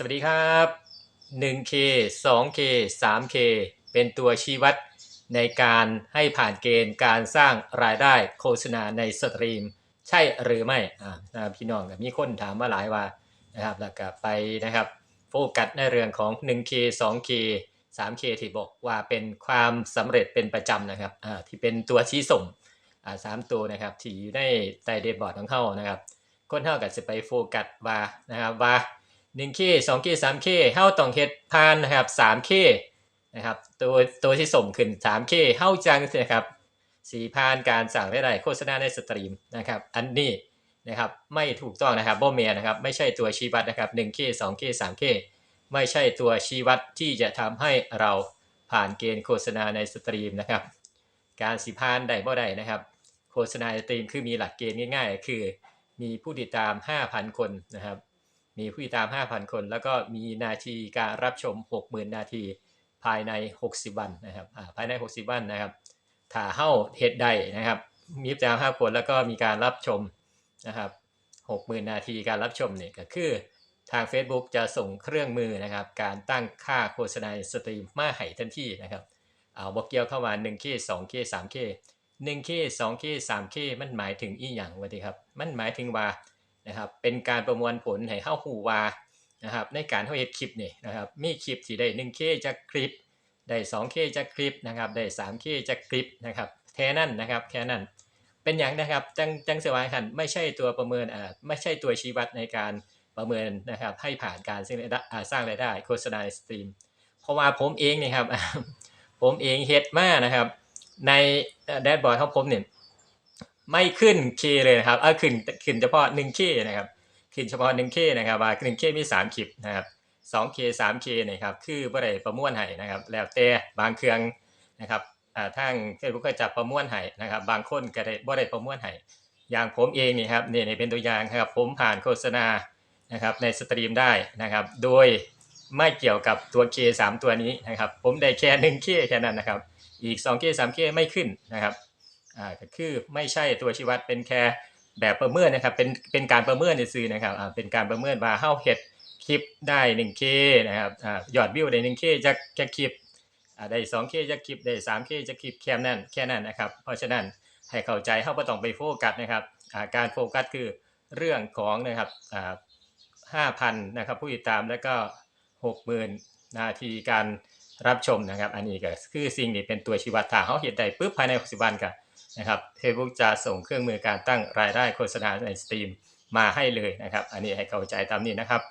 สวัสดีครับ 1K 2K 3K เป็นตัวชี้วัดในการให้ผ่านเกณฑ์การสร้างรายได้โฆษณาในสตรีม ใช่หรือไม่อ่านะครับพี่น้องมีคนถามมาหลายว่านะครับแล้วก็ไปนะครับโฟกัสในเรื่องของ 1K 2K 3K ที่บอกว่าเป็นความสำเร็จเป็นประจำนะครับอ่าที่เป็นตัวชี้ส่งอ่าสามตัวนะครับที่อยู่ในใต้เดบอร์ดของเขานะครับ คนเฮาก็สิไปโฟกัสว่านะครับว่า 1K 2K 3K เฮาต้องเฮ็ดผ่านนะครับ 3K นะครับตัวตัวที่ส่งขึ้น 3K เฮาจังนะครับสีผ่านการสั่งรายไดโฆษณาในสตรีมนะครับอันนี้นะครับไม่ถูกต้องนะครับบ่แม่นนะครับไม่ใช่ตัวชี้วัดนะครับ 1K 2K 3K ไม่ใช่ตัวชี้วัดที่จะทำให้เราผ่านเกณฑ์โฆษณาในสตรีมนะครับ การสิผ่านได้บ่ได้นะครับ โฆษณาสตรีมคือมีหลักเกณฑ์ง่าย ๆ คือมีผู้ติดตาม 5,000 คนนะครับ มีผู้ติดตาม 5,000 คน แล้วก็มีนาทีการรับชม 60,000 นาทีภายใน 60 วันนะครับภายใน 60 วันนะครับถ้าเฮ้าเฮ็ดได้นะครับ มีผู้ติดตาม 5 คนแล้วก็มีการรับชมนะครับ60,000 นาทีการรับชมเนี่ยก็คือทาง Facebook จะส่งเครื่องมือนะครับ การตั้งค่าโฆษณาสตรีมมาให้ทันทีนะครับเอาบ่เกี่ยวเข้ามา 1K 2K 3K 1K 2K 3K มันหมายถึงอีหยังวะติครับ มันหมายถึงว่า นะครับเป็นการประมวลผลให้เฮาฮู้ว่านะครับในการเฮาเฮ็ดคลิปนี่นะครับมีคลิปที่ได้ 1K จากคลิป ได้ 2K จากคลิปนะครับได้ 3K จากคลิปนะครับแค่นั้นนะครับแค่นั้นเป็นหยังนะครับจังจังสว่าคันไม่ใช่ตัวประเมินอ่าไม่ใช่ตัวชี้วัดในการประเมินนะครับให้ผ่านการสร้างรายได้โฆษณาสตรีมเพราะว่าผมเองเนี่ยครับผมเองเฮ็ดมานะครับในแดชบอร์ดของผมเนี่ย ไม่ขึ้น K เลยนะครับเออขึ้นขึ้นเฉพาะ 1K นะครับ ขึ้นเฉพาะ 1K นะครับว่า 1K มี3คลิปนะครับ 2K 3K นี่ยครับคือบ่ได้ประมวลให้นะครับ แล้วแต่บางเครื่องนะครับอ่าทาง Facebook ก็จะประมวลให้นะครับ บางคนก็ได้บ่ได้ประมวลให้อย่างผมเองนี่ครับนี่นี่เป็นตัวอย่างครับ ผมผ่านโฆษณานะครับในสตรีมได้นะครับ โดยไม่เกี่ยวกับตัว K 3 ตัวนี้นะครับ ผมได้แค่ 1K แค่นั้นนะครับ อีก 2K 3K ไม่ขึ้นนะครับ อ่าก็คือไม่ใช่ตัวชี้วัดเป็นแค่แบบประเมินนะครับเป็นเป็นการประเมินในซื่อนะครับอ่าเป็นการประเมินว่าเฮาเฮ็ดคลิปได้ 1K นะครับอ่ายอดวิวได้ 1K จากจากคลิปอ่าได้ 2K จากคลิปได้ 3K จากคลิปแค่นั้นแค่นั้นนะครับเพราะฉะนั้นให้เข้าใจเฮาบ่ต้องไปโฟกัสนะครับอ่าการโฟกัสคือเรื่องของนะครับอ่า5,000นะครับผู้ติดตามแล้วก็ 60,000 นาทีการรับชมนะครับ อันนี้ก็คือสิ่งที่เป็นตัวชี้วัดถ้าเฮาเฮ็ดได้ปึ๊บภายใน 60 วันก็ นะครับ Facebook จะส่งเครื่องมือการตั้งรายได้โฆษณาในสตรีมมาให้เลยนะครับ อันนี้ให้เข้าใจตามนี้นะครับ